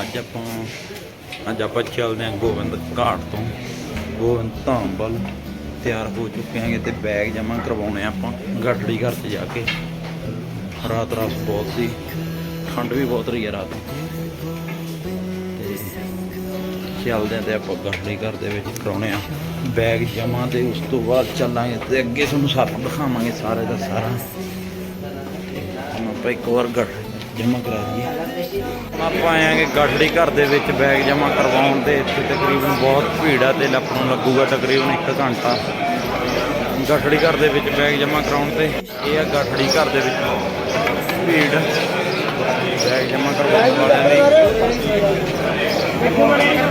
ਅੱਜ ਆਪਾਂ ਅੱਜ ਆਪਾਂ ਚੱਲਦੇ ਹਾਂ ਗੋਬਿੰਦ ਘਾਟ ਤੋਂ। ਗੋਬਿੰਦ ਧਾਮ ਵੱਲ ਤਿਆਰ ਹੋ ਚੁੱਕੇ ਆਂਗੇ ਤੇ ਬੈਗ ਜਮ੍ਹਾਂ ਕਰਵਾਉਣੇ ਆ ਆਪਾਂ ਗੱਡੜੀ ਘਰ ਤੇ ਜਾ ਕੇ। ਰਾਤ ਰਾਤ ਬਹੁਤ ਸੀ ਠੰਡ ਵੀ ਬਹੁਤ ਰਹੀ ਹੈ ਰਾਤ ਤੇ ਚੱਲਦੇ ਹਾਂ ਤੇ ਆਪਾਂ ਗੱਡੜੀ ਘਰ ਦੇ ਵਿੱਚ ਕਰਾਉਣੇ ਆ ਬੈਗ ਜਮ੍ਹਾਂ ਤੇ। ਉਸ ਤੋਂ ਬਾਅਦ ਚੱਲਾਂਗੇ ਤੇ ਅੱਗੇ ਤੁਹਾਨੂੰ ਸਭ ਦਿਖਾਵਾਂਗੇ, ਸਾਰੇ ਦਾ ਸਾਰਾ। ਹੁਣ ਆਪਾਂ ਇੱਕ ਵਾਰ ਗੱਡ ਜਮ੍ਹਾਂ ਕਰਾ ਦਈਏ। ਆਪਾਂ ਆਏ ਆਂਗੇ ਗੱਡੜੀ ਘਰ ਦੇ ਵਿੱਚ ਬੈਗ ਜਮ੍ਹਾਂ ਕਰਵਾਉਣ ਤੇ ਇੱਥੇ ਤਕਰੀਬਨ ਬਹੁਤ ਭੀੜ ਆ ਤੇ ਆਪਾਂ ਨੂੰ ਲੱਗੂਗਾ ਤਕਰੀਬਨ 1 ਘੰਟਾ। ਗੱਡੜੀ ਘਰ ਦੇ ਵਿੱਚ ਬੈਗ ਜਮ੍ਹਾਂ ਕਰਾਉਣ ਤੇ ਇਹ ਆ ਗਾਠੜੀ ਘਰ ਦੇ ਵਿੱਚ ਭੀੜ। ਬੈਗ ਜਮ੍ਹਾਂ ਕਰਵਾਉਣ ਵਾਲਿਆਂ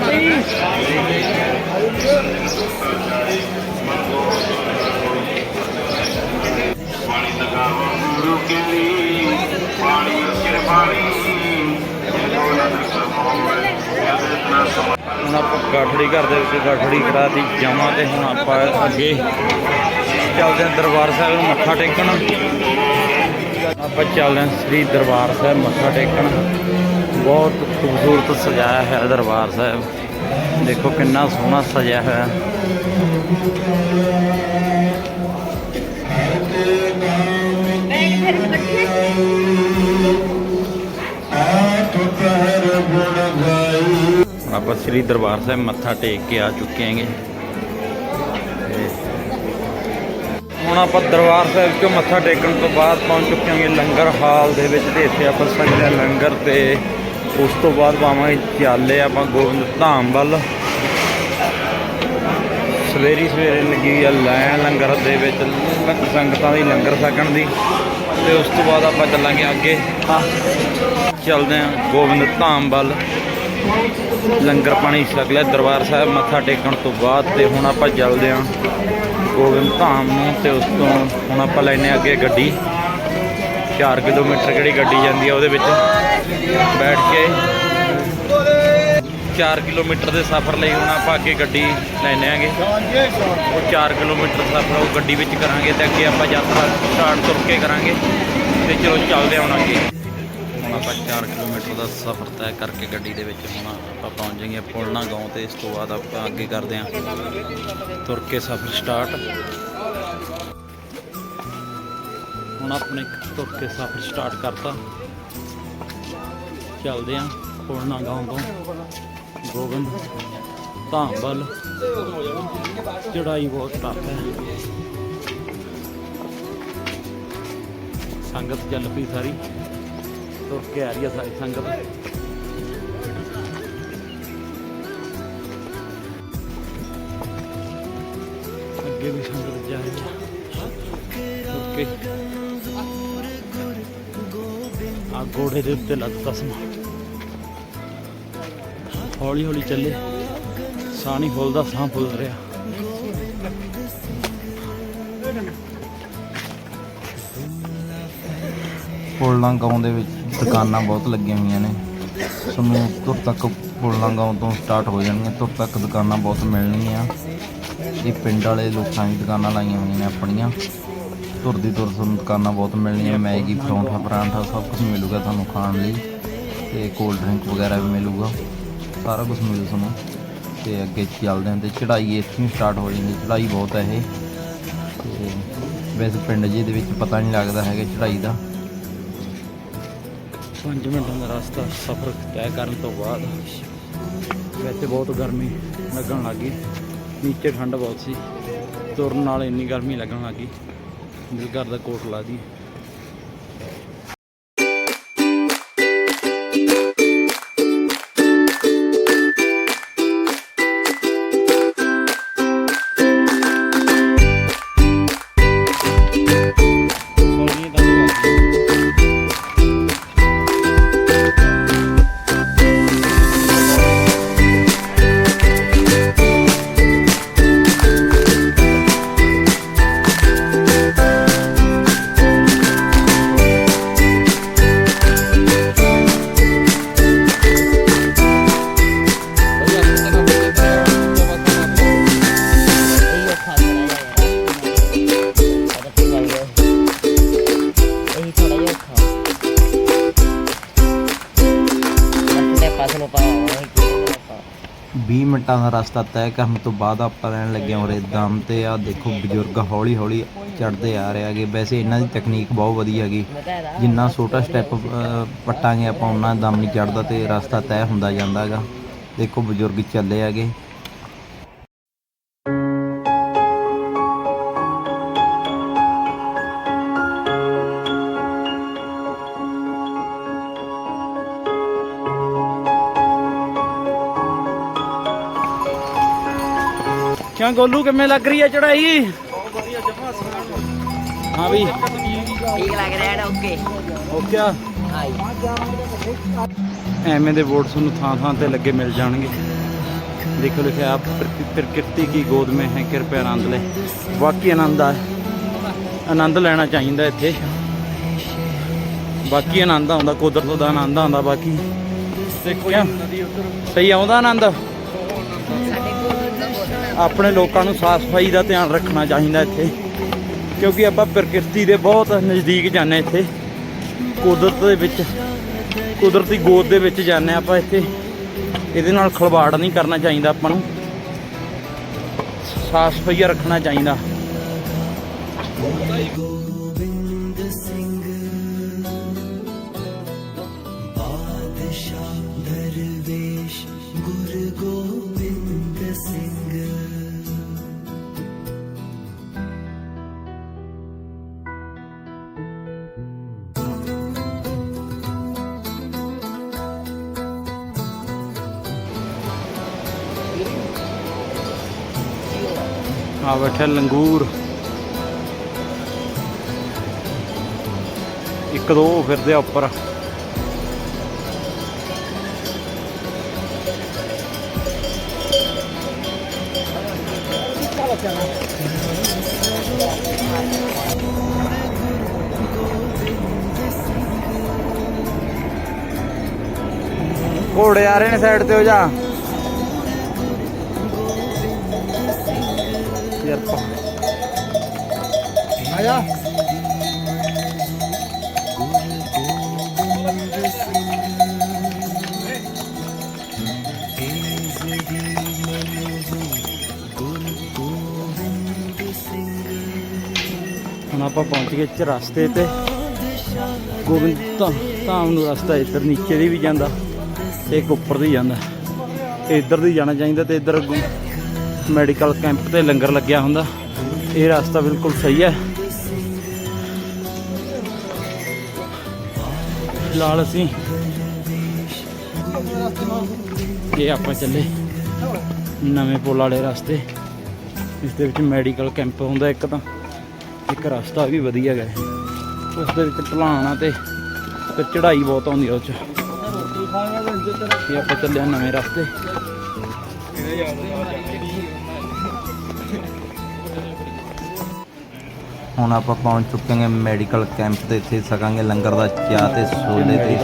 ਦੀ ਪਾਣੀ ਲਗਾਵਾ ਗੁਰੂ ਕੇ ਲਈ ਹੁਣ ਆਪਾਂ ਗਾਠੜੀ ਘਰ ਦੇ ਵਿੱਚ ਗਾਠੜੀ ਕਰਾਤੀ ਜਾਵਾਂ ਤੇ ਹੁਣ ਆਪਾਂ ਅੱਗੇ ਚੱਲਦੇ ਹਾਂ ਦਰਬਾਰ ਸਾਹਿਬ ਨੂੰ ਮੱਥਾ ਟੇਕਣ। ਆਪਾਂ ਚੱਲਦੇ ਹਾਂ ਸ੍ਰੀ ਦਰਬਾਰ ਸਾਹਿਬ ਮੱਥਾ ਟੇਕਣ। ਬਹੁਤ ਖੂਬਸੂਰਤ ਸਜਾਇਆ ਹੈ ਦਰਬਾਰ ਸਾਹਿਬ। ਦੇਖੋ ਕਿੰਨਾ ਸੋਹਣਾ ਸਜਾਇਆ ਹੋਇਆ। ਆਪਾਂ ਸ੍ਰੀ ਦਰਬਾਰ ਸਾਹਿਬ ਮੱਥਾ ਟੇਕ ਕੇ ਆ ਚੁੱਕੇ ਹਾਂਗੇ। ਹੁਣ ਆਪਾਂ ਦਰਬਾਰ ਸਾਹਿਬ ਚੋਂ ਮੱਥਾ ਟੇਕਣ ਤੋਂ ਬਾਅਦ ਪਹੁੰਚ ਚੁੱਕੇ ਹਾਂਗੇ ਲੰਗਰ ਹਾਲ ਦੇ ਵਿੱਚ ਤੇ ਇੱਥੇ ਆਪਾਂ ਸਕਦੇ ਹਾਂ ਲੰਗਰ ਤੇ ਉਸ ਤੋਂ ਬਾਅਦ ਪਾਵਾਂਗੇ ਚਾਲੇ ਆਪਾਂ ਗੋਬਿੰਦ ਧਾਮ ਵੱਲ। ਸਵੇਰੀ ਸਵੇਰੇ ਲੱਗੀ ਆ ਲੈਣ ਲੰਗਰ ਦੇ ਵਿੱਚ ਸੰਗਤਾਂ ਦੀ ਲੰਗਰ ਛਕਣ ਦੀ ਤੇ ਉਸ ਤੋਂ ਬਾਅਦ ਆਪਾਂ ਚੱਲਾਂਗੇ ਅੱਗੇ। ਚੱਲਦੇ ਹਾਂ ਗੋਬਿੰਦ ਧਾਮ ਵੱਲ। ਲੰਗਰ ਪਾਣੀ ਛਕ ਲਿਆ। ਦਰਬਾਰ ਸਾਹਿਬ ਮੱਥਾ ਟੇਕਣ ਤੋਂ ਬਾਅਦ ਤੇ ਹੁਣ ਆਪਾਂ ਚੱਲਦੇ ਹਾਂ ਗੋਬਿੰਦ ਧਾਮ ਨੂੰ ਤੇ ਉਸ ਤੋਂ ਹੁਣ ਆਪਾਂ ਲੈਨੇ ਅੱਗੇ ਗੱਡੀ। 4 ਕਿਲੋਮੀਟਰ ਕਿਹੜੀ ਗੱਡੀ ਜਾਂਦੀ ਆ ਉਹਦੇ ਵਿੱਚ। ਬੈਠ ਕੇ 4 ਕਿਲੋਮੀਟਰ ਦੇ ਸਫ਼ਰ ਲਈ ਹੁਣ ਆਪਾਂ ਅੱਗੇ ਗੱਡੀ ਲੈਨੇ ਆਂਗੇ ਉਹ 4 ਕਿਲੋਮੀਟਰ ਸਫ਼ਰ ਉਹ ਗੱਡੀ ਵਿੱਚ ਕਰਾਂਗੇ ਤੇ ਅੱਗੇ ਆਪਾਂ ਯਾਤਰਾ ਸਟਾਰਟ ਤੁਰ ਕੇ ਕਰਾਂਗੇ। ਤੇ ਚਲੋ ਚੱਲਦੇ ਹਾਂ ਹੁਣ ਅੱਗੇ। ਹੁਣ ਆਪਾਂ 4 ਕਿਲੋਮੀਟਰ ਦਾ ਸਫ਼ਰ ਤੈਅ ਕਰਕੇ ਗੱਡੀ ਦੇ ਵਿੱਚ ਹੁਣ ਆਪਾਂ ਪਹੁੰਚ ਜਾਈਏ ਪੁਲਨਾ ਗਾਉਂ ਤੇ, ਇਸ ਤੋਂ ਬਾਅਦ ਆਪਾਂ ਅੱਗੇ ਕਰਦੇ ਹਾਂ ਤੁਰ ਕੇ ਸਫ਼ਰ ਸਟਾਰਟ ਹੁਣ ਆਪਣੇ ਤੁਰ ਕੇ ਸਫ਼ਰ ਸਟਾਰਟ ਕਰਤਾ। ਚੱਲਦੇ ਹਾਂ ਪੁਲਨਾ ਗਾਉਂ ਤੋਂ। ਗੋਬਿੰਦ ਧਾਮ ਵੱਲ ਚੜਾਈ ਬਹੁਤ ਟੱਪ ਹੈ। ਸੰਗਤ ਚੱਲ ਪਈ ਸਾਰੀ। ਤੁਰ ਕੇ ਆ ਰਹੀ ਹੈ ਸਾਰੀ ਸੰਗਤ। ਅੱਗੇ ਵੀ ਸੰਗਤ ਜਾ ਰਹੀ ਹੈ ਤੁਰ ਆ ਗੋੜੇ ਦੇ ਉੱਤੇ ਲੱਗ ਕਸਮ। ਹੌਲੀ ਹੌਲੀ ਚੱਲੇ। ਸਾਹ ਨਹੀਂ ਫੁੱਲਦਾ, ਸਾਹ ਫੁੱਲ ਰਿਹਾ। ਪੁਲਣਾ ਗਾਉਂ ਦੇ ਵਿੱਚ। ਦੁਕਾਨਾਂ ਬਹੁਤ ਲੱਗੀਆਂ ਹੋਈਆਂ ਨੇ। ਤੁਹਾਨੂੰ ਤੁਰ ਤੱਕ ਪੁਲਣਾ ਗਾਉਂ ਤੋਂ ਸਟਾਰਟ ਹੋ ਜਾਣਗੀਆਂ। ਤੁਰ ਤੱਕ ਦੁਕਾਨਾਂ ਬਹੁਤ ਮਿਲਣਗੀਆਂ। ਇਹ ਪਿੰਡ ਵਾਲੇ ਲੋਕਾਂ ਦੀ ਦੁਕਾਨਾਂ ਲਾਈਆਂ ਹੋਈਆਂ ਨੇ ਆਪਣੀਆਂ। ਤੁਰਦੀ ਤੁਰ ਤੁਹਾਨੂੰ ਦੁਕਾਨਾਂ ਬਹੁਤ ਮਿਲਣੀਆਂ ਮੈਗੀ, ਪਰੌਂਠਾ, ਪਰਾਂਠਾ ਸਭ ਕੁਝ ਮਿਲੂਗਾ ਤੁਹਾਨੂੰ ਖਾਣ ਲਈ। ਤੇ ਕੋਲਡ ਡਰਿੰਕ ਵਗੈਰਾ ਵੀ ਮਿਲੂਗਾ। ਸਾਰਾ ਕੁਝ ਮਿਲੂ ਤੁਹਾਨੂੰ। ਤੇ ਅੱਗੇ ਚੱਲਦੇ ਹਾਂ ਤੇ ਚੜ੍ਹਾਈ ਇੱਥੋਂ ਹੀ ਸਟਾਰਟ ਹੋ ਜਾਂਦੀ। ਚੜ੍ਹਾਈ ਬਹੁਤ ਹੈ ਇਹ। ਤੇ ਵੈਸੇ ਪਿੰਡ ਜੀ ਦੇ ਵਿੱਚ ਪਤਾ ਨਹੀਂ ਲੱਗਦਾ ਹੈਗਾ ਚੜ੍ਹਾਈ ਦਾ। 5 ਮਿੰਟਾਂ ਦਾ ਰਸਤਾ ਸਫ਼ਰ ਤੈਅ ਕਰਨ ਤੋਂ ਬਾਅਦ ਵੈਸੇ ਬਹੁਤ ਗਰਮੀ ਲੱਗਣ ਲੱਗੀ ਨੀਚੇ ਠੰਡ ਬਹੁਤ ਸੀ। ਤੁਰਨ ਨਾਲ ਇੰਨੀ ਗਰਮੀ ਲੱਗਣ ਲੱਗੀ ਦਿਲ ਕਰਦਾ ਕੋਟ ਲਾ ਦੀ 20 ਮਿੰਟਾਂ ਦਾ ਰਸਤਾ ਤੈਅ ਕਰਨ ਤੋਂ ਬਾਅਦ ਆਪਾਂ ਰਹਿਣ ਲੱਗੇ ਹਾਂ ਉਰੇ ਦਮ ਤੇ। ਆ ਦੇਖੋ ਬਜ਼ੁਰਗ ਹੌਲੀ ਹੌਲੀ ਚੜਦੇ ਆ ਰਹੇ ਹੈਗੇ। ਵੈਸੇ ਇਹਨਾਂ ਦੀ ਤਕਨੀਕ ਬਹੁਤ ਵਧੀਆ ਹੈਗੀ। ਜਿੰਨਾ ਛੋਟਾ ਸਟੈਪ ਪੱਟਾਂਗੇ ਆਪਾਂ ਉਹਨਾਂ ਦਮ ਨਹੀਂ ਚੜਦਾ ਤੇ ਰਸਤਾ ਤੈਅ ਹੁੰਦਾ ਜਾਂਦਾ ਹੈਗਾ। ਦੇਖੋ ਬਜ਼ੁਰਗ ਚੱਲੇ ਹੈਗੇ। ਕਿਉਂ ਗੋਲੂ ਕਿਵੇਂ ਲੱਗ ਰਹੀ ਹੈ ਚੜਾਈ ਬਹੁਤ ਵਧੀਆ ਜਮਾ ਸੋਹਣਾ ਹਾਂ ਵੀ। ਠੀਕ ਲੱਗ ਰਿਹਾ ਹੈ ਓਕੇ। ਓਕੇ ਹਾਈ ਐਵੇਂ ਦੇ ਬੋਰਡ ਤੁਹਾਨੂੰ ਥਾਂ ਥਾਂ ਤੇ ਲੱਗੇ ਮਿਲ ਜਾਣਗੇ। ਦੇਖੋ ਲਿਖਿਆ ਆਪ ਪ੍ਰਕਿਰਤੀ ਕੀ ਗੋਦ ਮੇ ਹੈ ਕਿਰਪਾ ਆਨੰਦ ਲੈ। ਵਾਕਈ ਆਨੰਦ ਆ। ਆਨੰਦ ਲੈਣਾ ਚਾਹੀਦਾ ਇੱਥੇ। ਬਾਕੀ ਆਨੰਦ ਆਉਂਦਾ ਕੁਦਰਤ ਦਾ ਆਨੰਦ ਆਉਂਦਾ ਬਾਕੀ। ਦੇਖੋ ਨਦੀ ਉੱਤਰ ਸਹੀ ਆਉਂਦਾ ਆਨੰਦ? ਆਪਣੇ ਲੋਕਾਂ ਨੂੰ ਸਾਫ਼ ਸਫ਼ਾਈ ਦਾ ਧਿਆਨ ਰੱਖਣਾ ਚਾਹੀਦਾ ਇੱਥੇ। ਕਿਉਂਕਿ ਆਪਾਂ ਪ੍ਰਕਿਰਤੀ ਦੇ ਬਹੁਤ ਨਜ਼ਦੀਕ ਜਾਂਦੇ ਇੱਥੇ। ਕੁਦਰਤ ਦੇ ਵਿੱਚ, ਕੁਦਰਤੀ ਗੋਦ ਦੇ ਵਿੱਚ ਜਾਂਦੇ ਹਾਂ ਆਪਾਂ ਇੱਥੇ। ਇਹਦੇ ਨਾਲ ਖਲਵਾੜ ਨਹੀਂ ਕਰਨਾ ਚਾਹੀਦਾ ਆਪਾਂ ਨੂੰ। ਸਾਫ਼ ਸਫ਼ਾਈ ਰੱਖਣਾ ਚਾਹੀਦਾ। ਆ ਬੈਠਾ ਲੰਗੂਰ। ਇੱਕ ਦੋ ਫਿਰਦੇ ਆ ਉੱਪਰ। ਘੋੜੇ ਆ ਰਹੇ ਨੇ ਸਾਈਡ ਤੇ ਹੋ ਜਾ। ਆ ਜਾ ਹੁਣ ਆਪਾਂ ਪਹੁੰਚ ਗਏ ਰਸਤੇ ਤੇ। ਗੋਬਿੰਦ ਧਾਮ ਨੂੰ ਰਸਤਾ ਇੱਧਰ ਨੀਚੇ ਦੀ ਵੀ ਜਾਂਦਾ ਤੇ ਇੱਕ ਉੱਪਰ ਦੀ ਜਾਂਦਾ। ਇੱਧਰ ਦੀ ਜਾਣਾ ਚਾਹੀਦਾ ਤੇ ਇੱਧਰ ਮੈਡੀਕਲ ਕੈਂਪ ਤੇ ਲੰਗਰ ਲੱਗਿਆ ਹੁੰਦਾ। ਇਹ ਰਸਤਾ ਬਿਲਕੁਲ ਸਹੀ ਹੈ। ਫਿਲਹਾਲ ਅਸੀਂ। ਇਹ ਆਪਾਂ ਚੱਲੇ ਨਵੇਂ ਪੁਲ ਵਾਲੇ ਰਸਤੇ। ਇਸ ਦੇ ਵਿੱਚ ਮੈਡੀਕਲ ਕੈਂਪ ਹੁੰਦਾ ਇੱਕ ਤਾਂ। ਇੱਕ ਰਸਤਾ ਵੀ ਵਧੀਆ ਹੈ ਉਸ ਦੇ ਵਿੱਚ ਢਲਾਣ ਆ ਤੇ ਤੇ ਚੜ੍ਹਾਈ ਬਹੁਤ ਆਉਂਦੀ ਆ ਉਹ ਚ। ਇਹ ਆਪਾਂ ਚੱਲੇ ਨਵੇਂ ਰਸਤੇ। ਹੁਣ ਆਪਾਂ ਪਹੁੰਚ ਚੁੱਕੇ ਹਾਂ ਮੈਡੀਕਲ ਕੈਂਪ ਤੇ ਇੱਥੇ ਸਕਾਂਗੇ ਲੰਗਰ ਦਾ ਚਾਹ ਤੇ ਛੋਲੇ ਤੇ।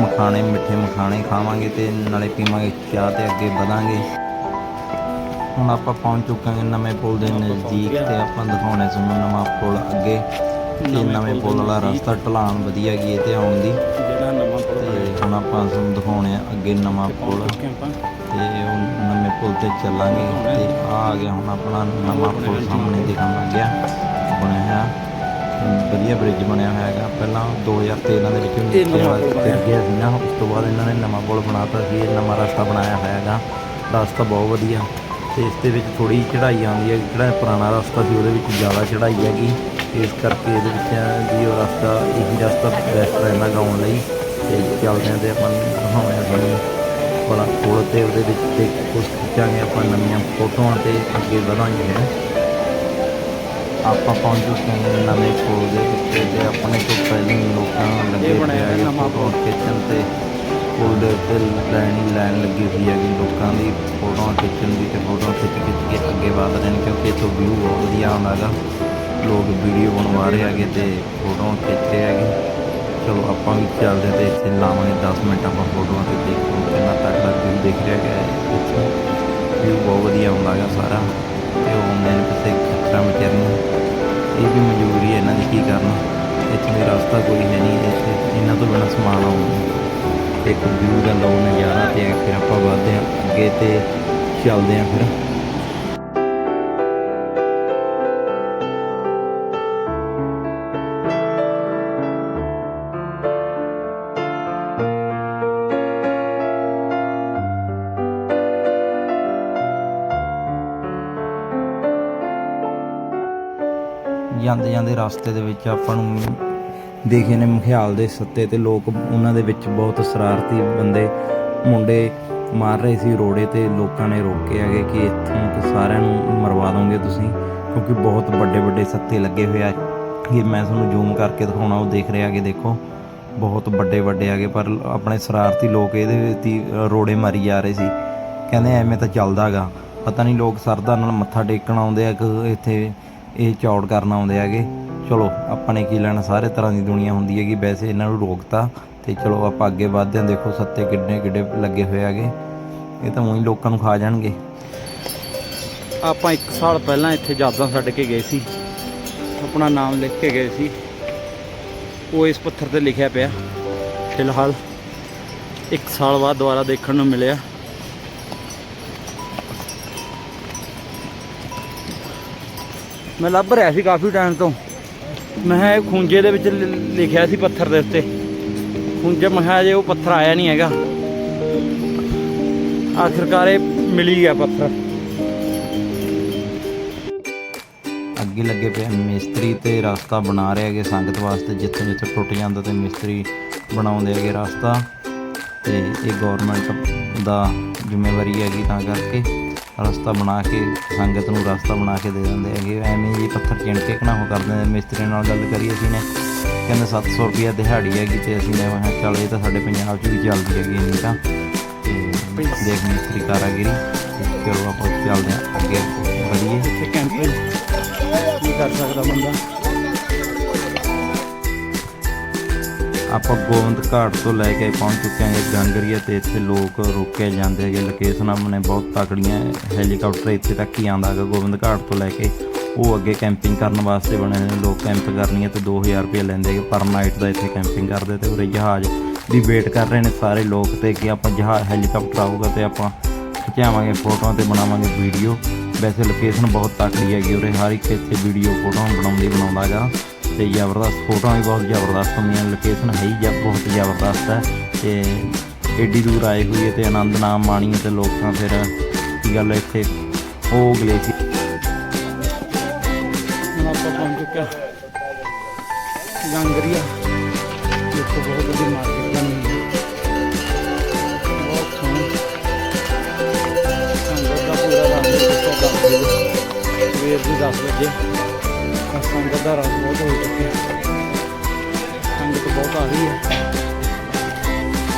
ਮਖਾਣੇ ਮਿੱਠੇ ਮਖਾਣੇ ਖਾਵਾਂਗੇ ਤੇ ਨਾਲੇ ਪੀਵਾਂਗੇ ਚਾਹ ਤੇ ਅੱਗੇ ਵਧਾਂਗੇ। ਹੁਣ ਆਪਾਂ ਪਹੁੰਚ ਚੁੱਕੇ ਹਾਂ ਨਵੇਂ ਪੁਲ ਦੇ ਨਜ਼ਦੀਕ ਤੇ ਆਪਾਂ ਦਿਖਾਉਣੇ ਤੁਹਾਨੂੰ ਨਵਾਂ ਪੁਲ ਅੱਗੇ। ਤੇ ਨਵੇਂ ਪੁਲ ਵਾਲਾ ਰਸਤਾ ਢਲਾਣ ਵਧੀਆ ਗਈ ਤੇ ਆਉਣ ਦੀ। ਜਿਹੜਾ ਨਵਾਂ ਪੁਲ ਤੇ ਹੁਣ ਆਪਾਂ ਤੁਹਾਨੂੰ ਦਿਖਾਉਣੇ ਆ ਅੱਗੇ ਨਵਾਂ ਪੁਲ। ਤੇ ਨਵੇਂ ਪੁਲ ਤੇ ਚੱਲਾਂਗੇ। ਤੇ ਆ ਗਿਆ ਹੁਣ ਆਪਣਾ ਨਵਾਂ ਪੁਲ ਸਾਹਮਣੇ ਦਿਖਣ ਲੱਗ ਗਿਆ ਬਣਿਆ ਹੋਇਆ ਵਧੀਆ ਬ੍ਰਿਜ ਬਣਿਆ ਹੋਇਆ ਹੈਗਾ। ਪਹਿਲਾਂ 2013 ਦੇ ਵਿੱਚ ਨੀਚੇ ਵਾਲਾ। ਗਿਆ ਸੀ ਨਾ ਉਸ ਤੋਂ ਬਾਅਦ ਇਹਨਾਂ ਨੇ ਨਵਾਂ ਪੁਲ ਬਣਾਤਾ ਸੀ। ਇਹ ਨਵਾਂ ਰਸਤਾ ਬਣਾਇਆ ਹੋਇਆ ਹੈਗਾ। ਰਸਤਾ ਬਹੁਤ ਵਧੀਆ। ਤੇ ਇਸ ਦੇ ਵਿੱਚ ਥੋੜੀ ਚੜ੍ਹਾਈ ਆਉਂਦੀ ਹੈ। ਜਿਹੜਾ ਪੁਰਾਣਾ ਰਸਤਾ ਸੀ ਉਹਦੇ ਵਿੱਚ ਜ਼ਿਆਦਾ ਚੜ੍ਹਾਈ ਹੈਗੀ। ਇਸ ਕਰਕੇ ਇਹਦੇ ਵਿੱਚ ਵੀ ਉਹ ਰਸਤਾ ਇਹੀ ਰਸਤਾ ਬੈਸਟ ਰਹਿੰਦਾ ਗਾਉਣ ਲਈ। ਤੇ ਚੱਲਦੇ ਹਾਂ ਤੇ ਆਪਾਂ ਨੂੰ ਦਿਖਾਉਣੇ ਆ ਤੁਹਾਨੂੰ। ਬੜਾ ਪੁਲ ਤੇ ਉਹਦੇ ਵਿੱਚ ਤੇ ਕੁਝ ਖਿੱਚਾਂਗੇ ਆਪਾਂ ਨਵੀਆਂ ਫੋਟੋਆਂ ਤੇ ਅੱਗੇ ਵਧਾਂਗੇ। ਹੈ ਆਪਾਂ ਪਹੁੰਚ ਚੁੱਕੇ ਹਾਂ ਨਵੇਂ ਪੁਲ ਦੇ ਉੱਤੇ ਤੇ ਆਪਣੇ ਤੋਂ ਪਹਿਲਾਂ ਹੀ ਲੋਕਾਂ ਲੱਗੇ ਇਹ ਬਣਿਆ ਹੋਏ ਆ ਨਵਾਂ ਫੋਟੋ ਖਿੱਚਣ ਤੇ ਪੁਲ ਦੇ ਉੱਤੇ ਲਾਈਨ ਹੀ ਲਾਈਨ ਲੱਗੀ ਹੋਈ ਹੈਗੀ ਲੋਕਾਂ ਦੀ ਫੋਟੋਆਂ ਖਿੱਚਣ ਦੀ ਤੇ ਫੋਟੋਆਂ ਖਿੱਚ ਖਿੱਚ ਕੇ ਅੱਗੇ ਵਧ ਰਹੇ ਨੇ ਕਿਉਂਕਿ ਇੱਥੋਂ ਵਿਊ ਬਹੁਤ ਵਧੀਆ ਆਉਂਦਾ ਹੈਗਾ ਲੋਕ ਵੀਡੀਓ ਬਣਵਾ ਰਹੇ ਹੈਗੇ ਤੇ ਫੋਟੋਆਂ ਖਿੱਚ ਰਹੇ ਹੈਗੇ। ਚਲੋ ਆਪਾਂ ਵੀ ਚੱਲਦੇ ਤੇ ਇੱਥੇ ਲਾਵਾਂਗੇ 10 ਮਿੰਟ ਆਪਾਂ ਫੋਟੋਆਂ ਤੇ ਦੇਖੋ ਕਿੰਨਾ ਤਕੜਾ ਵਿਊ ਦਿਖ ਰਿਹਾ ਹੈਗਾ ਇੱਥੇ। ਵਿਊ ਬਹੁਤ ਵਧੀਆ ਆਉਂਦਾ ਹੈਗਾ ਸਾਰਾ। ਕਰਨਾ ਇੱਥੇ ਵੀ ਰਸਤਾ ਕੋਈ ਹੈ ਨਹੀਂ ਇੱਥੇ ਇਹਨਾਂ ਤੋਂ ਬਿਨਾਂ ਸਮਾਨ ਆਉਂਦਾ ਇੱਕ ਵਿਊ ਦਾ ਲਓ ਨਜ਼ਾਰਾ ਤੇ ਫਿਰ ਆਪਾਂ ਵੱਧਦੇ ਹਾਂ, ਅੱਗੇ ਤੇ ਚੱਲਦੇ ਹਾਂ ਫਿਰ। ਜਾਂਦੇ ਜਾਂਦੇ ਰਸਤੇ ਦੇ ਵਿੱਚ ਆਪਾਂ ਨੂੰ ਦੇਖੇ ਨੇ ਮਖਿਆਲ ਦੇ ਸੱਤੇ ਤੇ ਲੋਕ ਉਹਨਾਂ ਦੇ ਵਿੱਚ ਬਹੁਤ ਸ਼ਰਾਰਤੀ ਬੰਦੇ ਮੁੰਡੇ ਮਾਰ ਰਹੇ ਸੀ ਰੋੜੇ ਤੇ ਲੋਕਾਂ ਨੇ ਰੋਕੇ ਹੈਗੇ ਕਿ ਇੱਥੋਂ ਸਾਰਿਆਂ ਨੂੰ ਮਰਵਾ ਦੋਗੇ ਤੁਸੀਂ, ਕਿਉਂਕਿ ਬਹੁਤ ਵੱਡੇ ਵੱਡੇ ਸੱਤੇ ਲੱਗੇ ਹੋਏ ਆ। ਇਹ ਮੈਂ ਤੁਹਾਨੂੰ ਜ਼ੂਮ ਕਰਕੇ ਦਿਖਾਉਣਾ, ਉਹ ਦੇਖ ਰਿਹਾ ਕਿ ਦੇਖੋ, ਬਹੁਤ ਵੱਡੇ ਵੱਡੇ ਹੈਗੇ ਪਰ ਆਪਣੇ ਸ਼ਰਾਰਤੀ ਲੋਕ ਇਹਦੇ ਵਿੱਚ ਰੋੜੇ ਮਾਰੀ ਜਾ ਰਹੇ ਸੀ। ਕਹਿੰਦੇ ਐਵੇਂ ਤਾਂ ਚੱਲਦਾਗਾ ਪਤਾ ਨਹੀਂ ਲੋਕ ਸਰਦਾ ਨਾਲ ਮੱਥਾ ਟੇਕਣ ਆਉਂਦੇ ਆ ਕਿ ਇੱਥੇ ਇਹ ਚੌੜ ਕਰਨ ਆਉਂਦੇ ਹੈਗੇ। ਚਲੋ, ਆਪਾਂ ਨੇ ਕੀ ਲੈਣਾ? ਸਾਰੇ ਤਰ੍ਹਾਂ ਦੀ ਦੁਨੀਆ ਹੁੰਦੀ ਹੈਗੀ। ਵੈਸੇ ਇਹਨਾਂ ਨੂੰ ਰੋਕਤਾ। ਤੇ ਚਲੋ, ਆਪਾਂ ਅੱਗੇ ਵਧਦੇ ਹਾਂ। ਦੇਖੋ, ਸੱਤੇ ਕਿੱਡੇ ਕਿੱਡੇ ਲੱਗੇ ਹੋਏ ਹੈਗੇ। ਇਹ ਤਾਂ ਉਹੀ ਲੋਕਾਂ ਨੂੰ ਖਾ ਜਾਣਗੇ। ਆਪਾਂ 1 ਸਾਲ ਪਹਿਲਾਂ ਇੱਥੇ ਯਾਦਾਂ ਛੱਡ ਕੇ ਗਏ ਸੀ। ਆਪਣਾ ਨਾਮ ਲਿਖ ਕੇ ਗਏ ਸੀ। ਉਹ ਇਸ ਪੱਥਰ ਤੇ ਲਿਖਿਆ ਪਿਆ। ਫਿਲਹਾਲ 1 ਸਾਲ ਬਾਅਦ ਦੁਬਾਰਾ ਦੇਖਣ ਨੂੰ ਮਿਲਿਆ। ਮੈਂ ਲੱਭ ਰਿਹਾ ਸੀ ਕਾਫੀ ਟਾਈਮ ਤੋਂ। ਮੈਂ ਕਿਹਾ ਇਹ ਖੂੰਜੇ ਦੇ ਵਿੱਚ ਲਿਖਿਆ ਸੀ ਪੱਥਰ ਦੇ ਉੱਤੇ। ਖੂੰਜੇ ਮੈਂ ਕਿਹਾ ਜੇ ਉਹ ਪੱਥਰ ਆਇਆ ਨਹੀਂ ਹੈਗਾ। ਆਖਿਰਕਾਰ ਇਹ ਮਿਲ ਗਿਆ ਪੱਥਰ। ਅੱਗੇ ਲੱਗੇ ਪਏ ਮਿਸਤਰੀ ਤੇ ਰਸਤਾ ਬਣਾ ਰਹੇ ਹੈਗੇ ਸੰਗਤ ਵਾਸਤੇ, ਜਿੱਥੇ ਜਿੱਥੇ ਟੁੱਟ ਜਾਂਦਾ ਤੇ ਮਿਸਤਰੀ ਬਣਾਉਂਦੇ ਹੈਗੇ ਰਸਤਾ। ਤੇ ਇਹ ਗਵਰਨਮੈਂਟ ਦਾ ਜ਼ਿੰਮੇਵਾਰੀ ਹੈਗੀ ਤਾਂ ਕਰਕੇ। ਰਸਤਾ ਬਣਾ ਕੇ, ਸੰਗਤ ਨੂੰ ਰਸਤਾ ਬਣਾ ਕੇ ਦੇ ਦਿੰਦੇ ਹੈਗੇ। ਐਵੇਂ ਜੀ ਪੱਥਰ ਚਿਣ ਕੇ ਕਨਾ ਹੋ ਕਰਦੇ ਨੇ। ਮਿਸਤਰੀ ਨਾਲ ਗੱਲ ਕਰੀ ਅਸੀਂ ਨੇ। ਕਹਿੰਦੇ 700 ਰੁਪਏ ਦਿਹਾੜੀ ਹੈਗੀ ਤੇ ਅਸੀਂ ਨੇ, ਮੈਂ ਚੱਲ ਇਹ ਤਾਂ ਸਾਡੇ ਪੰਜਾਬ 'ਚ ਵੀ ਚੱਲਦੀ ਹੈਗੀ ਇੰਨੀ ਤਾਂ। ਤੇ ਦੇਖ ਮਿਸਤਰੀ ਕਾਰਾਗਰੀ। ਤੇ ਚਲੋ ਆਪਾਂ ਚੱਲਦੇ ਹਾਂ ਅੱਗੇ ਵਧੀਆ ਇੱਥੇ ਕੈਂਪਿੰਗ ਕੀ ਕਰ ਸਕਦਾ ਬੰਦਾ? ਆਪਾਂ ਗੋਬਿੰਦ ਘਾਟ ਤੋਂ ਲੈ ਕੇ ਪਹੁੰਚ ਚੁੱਕੇ ਹਾਂ। ਗੰਗਰੀਆ ਤੇ ਇੱਥੇ ਲੋਕ ਰੋਕੇ ਜਾਂਦੇ ਹੈਗੇ। ਲੋਕੇਸ਼ਨ ਆਪਣੇ ਬਹੁਤ ਤਕੜੀਆਂ ਹੈਲੀਕਾਪਟਰ ਇੱਥੇ ਤੱਕ ਹੀ ਆਉਂਦਾ ਹੈਗਾ ਗੋਬਿੰਦ ਘਾਟ ਤੋਂ ਲੈ ਕੇ। ਉਹ ਅੱਗੇ ਕੈਂਪਿੰਗ ਕਰਨ ਵਾਸਤੇ ਬਣੇ ਨੇ। ਲੋਕ ਕੈਂਪ ਕਰਨੀ ਹੈ ਤੇ 2000 ਰੁਪਏ ਲੈਂਦੇ ਹੈਗੇ ਪਰ ਨਾਈਟ ਦਾ ਇੱਥੇ ਕੈਂਪਿੰਗ ਕਰਦੇ ਤੇ ਉਰੇ ਜਹਾਜ਼ ਦੀ ਵੇਟ ਕਰ ਰਹੇ ਨੇ ਸਾਰੇ ਲੋਕ ਤੇ ਕਿ ਆਪਾਂ ਜਹਾਜ਼ ਹੈਲੀਕਾਪਟਰ ਆਊਗਾ ਤੇ ਆਪਾਂ ਖਿਚਾਵਾਂਗੇ ਫੋਟੋਆਂ ਤੇ ਬਣਾਵਾਂਗੇ ਵੀਡੀਓ ਵੈਸੇ ਲੋਕੇਸ਼ਨ ਬਹੁਤ ਤਕੜੀ ਹੈਗੀ। ਉਰੇ ਹਰ ਇੱਕ ਇੱਥੇ ਵੀਡੀਓ ਫੋਟੋਆਂ ਬਣਾਉਂਦੀ ਬਣਾਉਂਦਾ ਹੈਗਾ। ਤੇ ਜ਼ਬਰਦਸਤ ਫੋਟੋਆਂ ਵੀ ਬਹੁਤ ਜ਼ਬਰਦਸਤ ਹੁੰਦੀਆਂ ਲੋਕੇਸ਼ਨ ਹੈ ਹੀ ਬਹੁਤ ਜ਼ਬਰਦਸਤ ਹੈ ਤੇ ਏਡੀ ਦੂਰ ਆਏ ਹੋਈ ਹੈ ਤੇ ਆਨੰਦ ਨਾਮ ਮਾਣੀਏ ਤੇ ਲੋਕਾਂ ਫਿਰ ਕੀ ਗੱਲ ਇੱਥੇ? ਉਹ ਗਲੇ ਸੀ। ਹੁਣ ਆਪਾਂ ਪਹੁੰਚ ਚੁੱਕਿਆ ਗੰਗਰੀਆ ਦੇਖੋ ਬਹੁਤ ਵੱਡੀ ਮਾਰਕੀਟ ਬਣੀ ਹੈ। ਬਹੁਤ ਸੋਹਣੀ। ਸੰਗਤ ਦਾ ਪੂਰਾ ਰੰਗ ਦੇਖੋ ਕਰਦੇ ਸਵੇਰ ਦੇ 10 ਵਜੇ। ਸੰਗਤ ਦਾ ਰੰਗ ਬਹੁਤ ਹੋ ਚੁੱਕਿਆ। ਸੰਗਤ ਬਹੁਤ ਆ ਰਹੀ ਹੈ।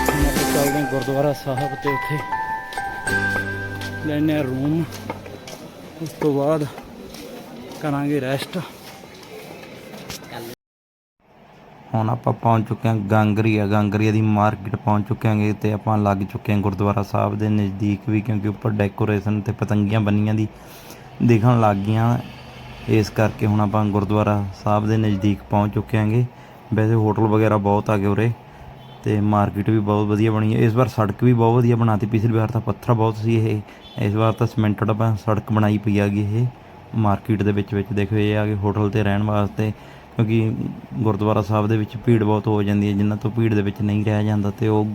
ਹੁਣ ਆਪਾਂ ਚੱਲਦੇ ਗੁਰਦੁਆਰਾ ਸਾਹਿਬ ਤੇ ਉੱਥੇ। ਲੈਣੇ ਰੂਮ। ਉਸ ਤੋਂ ਬਾਅਦ ਕਰਾਂਗੇ ਰੈਸਟ ਹੁਣ ਆਪਾਂ ਪਹੁੰਚ ਚੁੱਕੇ ਹਾਂ ਗਾਂਗਰੀਆ। ਗਾਂਗਰੀਆ ਦੀ ਮਾਰਕੀਟ ਪਹੁੰਚ ਚੁੱਕੇ ਹਾਂਗੇ ਤੇ ਆਪਾਂ ਲੱਗ ਚੁੱਕੇ ਹਾਂ ਗੁਰਦੁਆਰਾ ਸਾਹਿਬ ਦੇ ਨਜ਼ਦੀਕ ਵੀ ਕਿਉਂਕਿ ਉੱਪਰ ਡੈਕੋਰੇਸ਼ਨ ਤੇ ਪਤੰਗੀਆਂ ਬੰਨੀਆਂ ਦੀ ਦਿਖਣ ਲੱਗ ਗਈਆਂ। ਇਸ ਕਰਕੇ ਹੁਣ ਆਪਾਂ ਗੁਰਦੁਆਰਾ ਸਾਹਿਬ ਦੇ ਨਜ਼ਦੀਕ ਪਹੁੰਚ ਚੁੱਕੇ ਹਾਂਗੇ। ਵੈਸੇ ਹੋਟਲ ਵਗੈਰਾ ਬਹੁਤ ਆ ਗਏ ਉਰੇ ਤੇ ਮਾਰਕੀਟ ਵੀ ਬਹੁਤ ਵਧੀਆ ਬਣੀ ਹੈ। ਇਸ ਵਾਰ ਸੜਕ ਵੀ ਬਹੁਤ ਵਧੀਆ ਬਣਾਤੀ। ਪਿਛਲੀ ਵਾਰ ਤਾਂ ਪੱਥਰ ਬਹੁਤ ਸੀ ਇਹ। ਇਸ ਵਾਰ ਤਾਂ ਸਿਮੈਂਟਡ ਆਪਾਂ ਸੜਕ ਬਣਾਈ ਪਈ ਹੈਗੀ ਇਹ। ਮਾਰਕੀਟ ਦੇ ਵਿੱਚ ਵਿੱਚ ਦੇਖੋ ਇਹ ਆ ਗਏ ਹੋਟਲ ਤੇ ਰਹਿਣ ਵਾਸਤੇ। ਕਿਉਂਕਿ ਗੁਰਦੁਆਰਾ ਸਾਹਿਬ ਦੇ ਵਿੱਚ ਭੀੜ ਬਹੁਤ ਹੋ ਜਾਂਦੀ ਹੈ। ਜਿਨ੍ਹਾਂ ਤੋਂ ਭੀੜ ਦੇ ਵਿੱਚ ਨਹੀਂ ਰਹਿ ਜਾਂਦਾ ਤੇ ਉਹ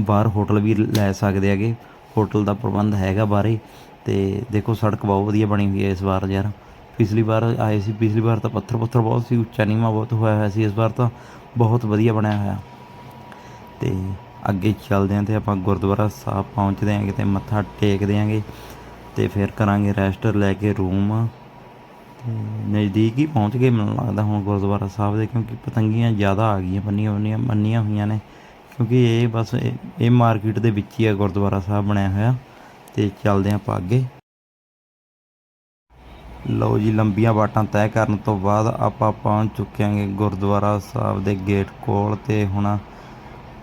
ਬਾਹਰ ਹੋਟਲ ਵੀ ਲੈ ਸਕਦੇ ਹੈਗੇ। ਹੋਟਲ ਦਾ ਪ੍ਰਬੰਧ ਹੈਗਾ ਬਾਰੇ ਤੇ ਦੇਖੋ ਸੜਕ ਬਹੁਤ ਵਧੀਆ ਬਣੀ ਹੋਈ ਹੈ ਇਸ ਵਾਰ ਯਾਰ। ਪਿਛਲੀ ਵਾਰ ਆਏ ਸੀ, ਪਿਛਲੀ ਵਾਰ ਤਾਂ ਪੱਥਰ ਪੱਥਰ ਬਹੁਤ ਸੀ, ਉੱਚਾ ਨੀਵਾਂ ਬਹੁਤ ਹੋਇਆ ਹੋਇਆ ਸੀ, ਇਸ ਵਾਰ ਤਾਂ ਬਹੁਤ ਵਧੀਆ ਬਣਿਆ ਹੋਇਆ। ਤੇ ਅੱਗੇ ਚੱਲਦੇ ਆਂ ਤੇ ਆਪਾਂ ਗੁਰਦੁਆਰਾ ਸਾਹਿਬ ਪਹੁੰਚਦੇ ਆਂਗੇ ਤੇ ਮੱਥਾ ਟੇਕਦੇ ਆਂਗੇ ਤੇ ਫਿਰ ਕਰਾਂਗੇ ਰੈਸਟ ਲੈ ਕੇ ਰੂਮ ਤੇ ਨਜ਼ਦੀਕ ਹੀ ਪਹੁੰਚ ਗਏ, ਮੈਨੂੰ ਲੱਗਦਾ ਹੁਣ ਗੁਰਦੁਆਰਾ ਸਾਹਿਬ ਦੇ, ਕਿਉਂਕਿ ਪਤੰਗੀਆਂ ਜ਼ਿਆਦਾ ਆ ਗਈਆਂ, ਬੰਨੀਆਂ ਬੰਨੀਆਂ ਮੰਨੀਆਂ ਹੋਈਆਂ ਨੇ। ਕਿਉਂਕਿ ਇਹ ਬਸ ਇਹ- ਮਾਰਕੀਟ ਦੇ ਵਿੱਚ ਹੀ ਆ ਗੁਰਦੁਆਰਾ ਸਾਹਿਬ ਬਣਿਆ ਹੋਇਆ। ਤੇ ਚੱਲਦੇ ਆਂ ਆਪਾਂ ਅੱਗੇ। ਲਓ ਜੀ, ਲੰਬੀਆਂ ਬਾਟਾਂ ਤੈਅ ਕਰਨ ਤੋਂ ਬਾਅਦ ਆਪਾਂ ਪਹੁੰਚ ਚੁੱਕੇ ਹਾਂਗੇ ਗੁਰਦੁਆਰਾ ਸਾਹਿਬ ਦੇ ਗੇਟ ਕੋਲ ਤੇ ਹੁਣ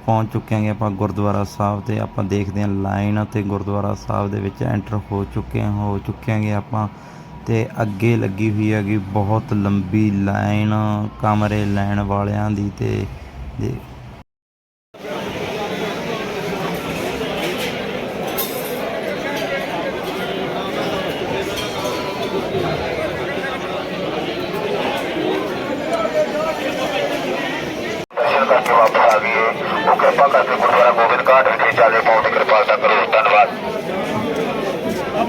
ਪਹੁੰਚ ਚੁੱਕੇ ਹਾਂਗੇ ਆਪਾਂ ਗੁਰਦੁਆਰਾ ਸਾਹਿਬ ਤੇ। ਆਪਾਂ ਦੇਖਦੇ ਹਾਂ ਲਾਈਨ ਤੇ ਗੁਰਦੁਆਰਾ ਸਾਹਿਬ ਦੇ ਵਿੱਚ ਐਂਟਰ ਹੋ ਚੁੱਕੇ ਹਾਂ, ਹੋ ਚੁੱਕੇ ਹਾਂਗੇ ਆਪਾਂ ਤੇ ਅੱਗੇ ਲੱਗੀ ਹੋਈ ਹੈਗੀ ਬਹੁਤ ਲੰਬੀ ਲਾਈਨ, ਕਮਰੇ ਲੈਣ ਵਾਲਿਆਂ ਦੀ ਤੇ ਦੇ ਉਹ ਕਿਰਪਾ ਕਰਕੇ ਗੁਰਦੁਆਰਾ ਗੋਬਿੰਦ ਘਾਟ ਵਿਖੇ ਚਾਲੇ ਪਾਉਣ ਦੀ ਕਿਰਪਾਲਤਾ ਕਰੋ ਧੰਨਵਾਦ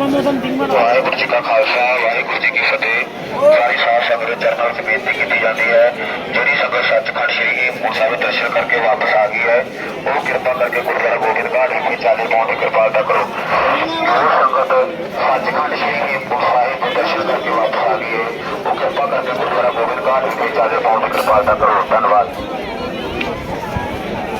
ਵਾਹਿਗੁਰੂ ਜੀ ਕਾ ਖਾਲਸਾ, ਵਾਹਿਗੁਰੂ ਜੀ ਕੀ ਫਤਿਹ। ਸਾਰੀ ਸਾਧ ਸੰਗਤ ਚਰਨਾਂ ਵਿੱਚ ਬੇਨਤੀ ਕੀਤੀ ਜਾਂਦੀ ਹੈ। ਜਿਹੜੀ ਸੰਗਤ ਸੱਚਖੰਡ ਸ੍ਰੀ ਹੇਮਕੁੰਟ ਸਾਹਿਬ ਦੇ ਦਰਸ਼ਨ ਕਰਕੇ ਵਾਪਸ ਆ ਗਈ ਹੈ, ਉਹ ਕਿਰਪਾ ਕਰਕੇ ਗੁਰਦੁਆਰਾ ਗੋਬਿੰਦ ਘਾਟ ਵਿਖੇ ਚਾਲੇ ਪਾਉਣ ਦੀ ਕਿਰਪਾਲਤਾ ਕਰੋ। ਜੋ ਸੰਗਤ ਸੱਚਖੰਡ ਸ੍ਰੀ ਹੇਮਕੁੰਟ ਸਾਹਿਬ ਦੇ ਦਰਸ਼ਨ ਕਰਕੇ ਵਾਪਸ ਆ ਗਈ ਹੈ। ਉਹ ਕਿਰਪਾ ਕਰਕੇ ਗੁਰਦੁਆਰਾ ਗੋਬਿੰਦ ਘਾਟ ਵਿਖੇ ਚਾਲੇ ਪਾਉਣ ਦੀ ਕਿਰਪਾਲਤਾ ਕਰੋ। ਧੰਨਵਾਦ।